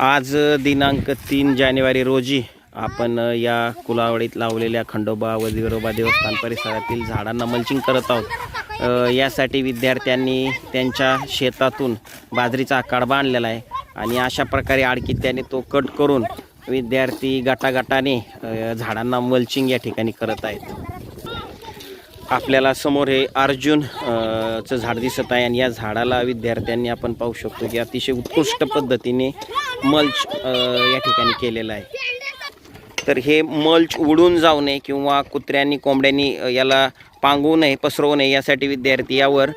आज दिनांक तीन जानेवारी रोजी आपण या कुलावडीत लावलेल्या खंडोबा व विरोबा देवस्थान परिसरातील झाडांना मल्चिंग करत आहोत. यासाठी विद्यार्थ्यांनी त्यांच्या शेतातून बाजरीचा आकार आणलेला आहे आणि अशा प्रकारे आडकीत त्याने तो कट करून विद्यार्थी गटागटाने झाडांना मल्चिंग या ठिकाणी करत आहेत. आपल्याला समोर हे अर्जुन चं झाड दिसत आहे आणि या झाडाला विद्यार्थ्यांनी आपण पाहू शकतो की अतिशय उत्कृष्ट पद्धतीने मल्च या ठिकाणी केलेलं आहे. तर हे मल्च उडून जाऊ नये किंवा कुत्र्यांनी कोंबड्यांनी याला पांगवू नये पसरवू नये यासाठी विद्यार्थी यावर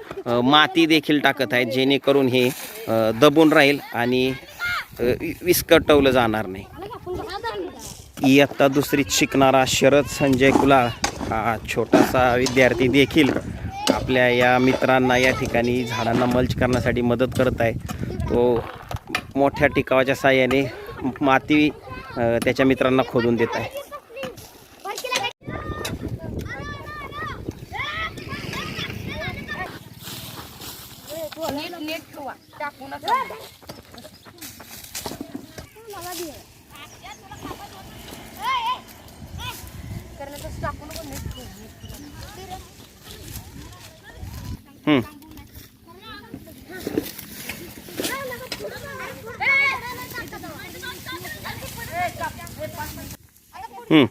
माती देखील टाकत आहेत जेणेकरून हे दबून राहील आणि विस्कटवलं जाणार नाही. इयत्ता दुसरीत शिकणारा शरद संजय कुलाळ. हा छोटासा विद्यार्थी देखील आपल्या या मित्रांना या ठिकाणी झाडांना मल्च करण्यासाठी मदत करत आहे. तो मोठ्या टिकावाच्या साह्याने माती त्याच्या मित्रांना खोदून देत आहे. नीट হুম হুম